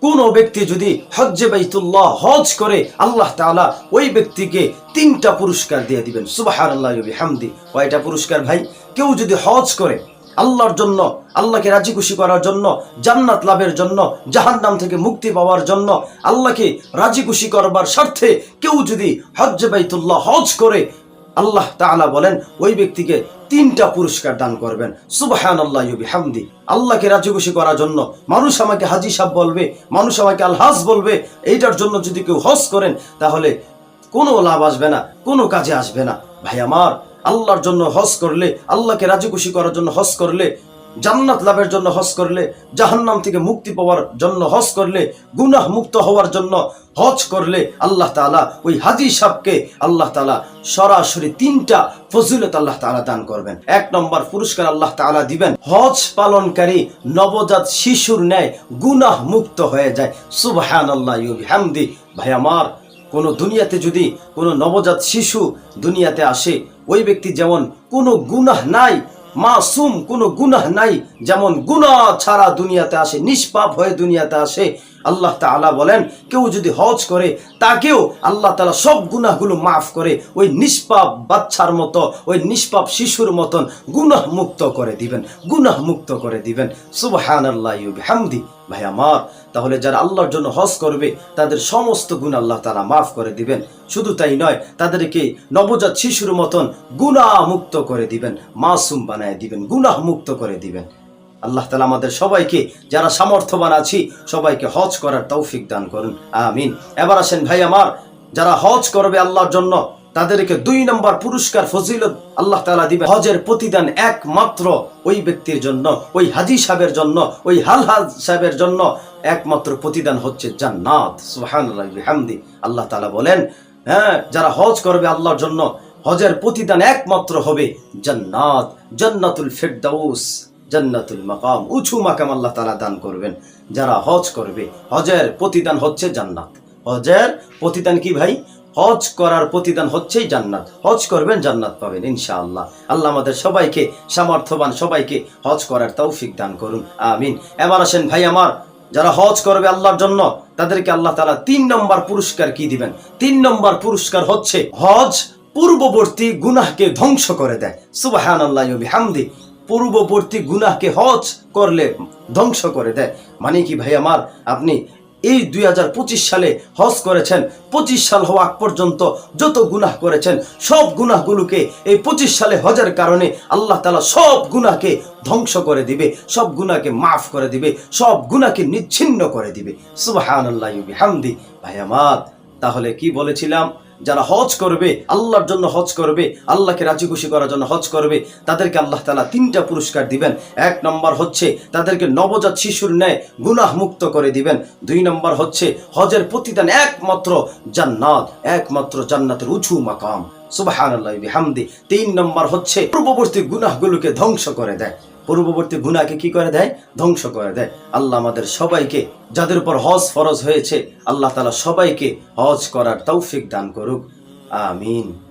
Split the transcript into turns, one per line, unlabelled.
কোন ব্যক্তি যদি হজ্জে বাইতুল্লাহ হজ করে, আল্লাহ তাআলা ওই ব্যক্তিকে তিনটা পুরস্কার দিয়ে দিবেন। সুবহানাল্লাহি ওয়া বিহামদি। কয়টা পুরস্কার ভাই? কেউ যদি হজ করে, আল্লাহর জন্য, আল্লাহকে রাজি খুশি করার জন্য, জান্নাত লাভের জন্য, জাহান্নাম থেকে মুক্তি পাওয়ার জন্য, আল্লাহকে রাজি খুশি করবার স্বার্থে কেউ যদি হজ্জে বাইতুল্লাহ হজ করে, আল্লাহ তাআলা বলেন, ওই ব্যক্তিকে তিনটা পুরস্কার দান করবেন। সুবাহান আল্লাহ হামদি আল্লাহকে রাজি করার জন্য মানুষ আমাকে হাজি সাহ বলবে, মানুষ আমাকে আলহাজ বলবে, এইটার জন্য যদি কেউ হজ করেন, তাহলে কোনো লাভ আসবে না, কোনো কাজে আসবে না। ভাই আমার, আল্লাহর জন্য হজ করলে, আল্লাহকে রাজি খুশি করার জন্য হজ করলে জান্নাত লাভের জন্য হজ করলে, জাহান্নাম থেকে মুক্তি পাওয়ার জন্য হজ করলে, গুনাহ মুক্ত হওয়ার জন্য হজ করলে আল্লাহ তাআলা ওই হাজি সাহকে আল্লাহ তাআলা সরাসরি তিনটা ফজিলত আল্লাহ তাআলা দান করবেন। এক নম্বর পুরস্কার আল্লাহ তাআলা দিবেন, হজ পালনকারী নবজাত শিশুর ন্যায় গুনাহ মুক্ত হয়ে যায়। সুবহানাল্লাহ হামদি ভাই আমার, কোনো দুনিয়াতে যদি কোনো নবজাত শিশু দুনিয়াতে আসে, ওই ব্যক্তি যেমন কোনো গুনাহ নাই মাসুম, কোনো গুনাহ নাই, যেমন গুনা ছাড়া দুনিয়াতে আসে, নিষ্পাপ হয়ে দুনিয়াতে আসে। আল্লাহ তালা বলেন, কেউ যদি হজ করে, তাকেও আল্লাহ তালা সব গুনাহগুলো মাফ করে, ওই নিষ্পাপ বাচ্চার মতো, ওই নিষ্পাপ শিশুর মতন গুনাহ মুক্ত করে দিবেন গুনাহ মুক্ত করে দিবেন। সুবহানাল্লাহ হামদি ভাই আমার, তাহলে যারা আল্লাহর জন্য হজ করবে, তাদের সমস্ত গুণ আল্লাহ তারা মাফ করে দিবেন। শুধু তাই নয়, তাদেরকে নবজাত শিশুর মতন গুনাহ মুক্ত করে দিবেন, মাসুম বানায় দিবেন গুনাহ মুক্ত করে দিবেন। আল্লাহ তালা আমাদের সবাইকে, যারা সামর্থ্যবান আছি, সবাইকে হজ করার তৌফিক দান করুন। আমিন। এবার আসেন ভাই আমার, যারা হজ করবে আল্লাহর জন্য তাদেরকে দুই নম্বর পুরস্কার ফজিলত আল্লাহ তাআলা দিবে হজের প্রতিদান একমাত্র ওই ব্যক্তির জন্য, ওই হাজি সাহেবের জন্য, ওই হাল হাল সাহেবের জন্য একমাত্র প্রতিদান হচ্ছে জান্নাত। সুবহানাল্লাহ আল্লাহ তাআলা বলেন হ্যাঁ যারা হজ করবে আল্লাহর জন্য, হজের প্রতিদান একমাত্র হবে জান্নাত, জান্নাতুল ফেরদাউস, জান্নাতুল মাকাম, উঁচু মাকাম আল্লাহ তালা দান করবেন। যারা হজ করবে, হজের প্রতিদান হচ্ছে জান্নাত। হজের প্রতিদান কি ভাই? হজ করার প্রতিদান হচ্ছেই জান্নাত। হজ করবেন, জান্নাত পাবেন, ইনশাআল্লাহ। আল্লাহ আমাদের সবাইকে, সামর্থ্যবান সবাইকে হজ করার তৌফিক দান করুন। আমিন। এবার আসেন ভাই আমার, যারা হজ করবে আল্লাহর জন্য, তাদেরকে আল্লাহ তাআলা তিন নম্বর পুরস্কার কি দিবেন? তিন নম্বর পুরস্কার হচ্ছে হজ পূর্ববর্তী গুনাহকে ধ্বংস করে দেয়। সুবাহান আল্লাহ হামদি পূর্ববর্তী গুনাহকে হজ করলে ধ্বংস করে দেয়। মানে কি ভাই আমার, আপনি এই দুই সালে হজ করেছেন, পঁচিশ সাল হওয়া পর্যন্ত যত গুনাহ করেছেন, সব গুনাহগুলোকে এই পঁচিশ সালে হজের কারণে আল্লাহ তালা সব গুনাহকে ধ্বংস করে দিবে, সব গুনাহকে মাফ করে দিবে, সব গুনাহকে নিচ্ছিন্ন করে দিবে। সুবাহ হামদি ভাই আমার, তাহলে কি বলেছিলাম? যারা হজ করবে, আল্লাহর জন্য হজ করবে, আল্লাহকে রাজি খুশি করার জন্য হজ করবে, তাদেরকে আল্লাহ তালা তিনটা পুরস্কার দিবেন। এক নম্বর হচ্ছে তাদেরকে নবজাত শিশুর ন্যায় গুনাহ মুক্ত করে দিবেন। দুই নম্বর হচ্ছে হজের প্রতিদান একমাত্র জান্নাত, একমাত্র জান্নাতের উঁচু মাকাম। সুবাহান আল্লাহ হামদি তিন নম্বর হচ্ছে পূর্ববর্তী গুনাহগুলোকে ধ্বংস করে দেয়। পূর্ববর্তী গুণাকে কি করে দেয়? ধ্বংস করে দেয়। আল্লাহ আমাদের সবাইকে, যাদের উপর হজ ফরজ হয়েছে, আল্লাহ তালা সবাইকে হজ করার তৌফিক দান করুক। আমিন।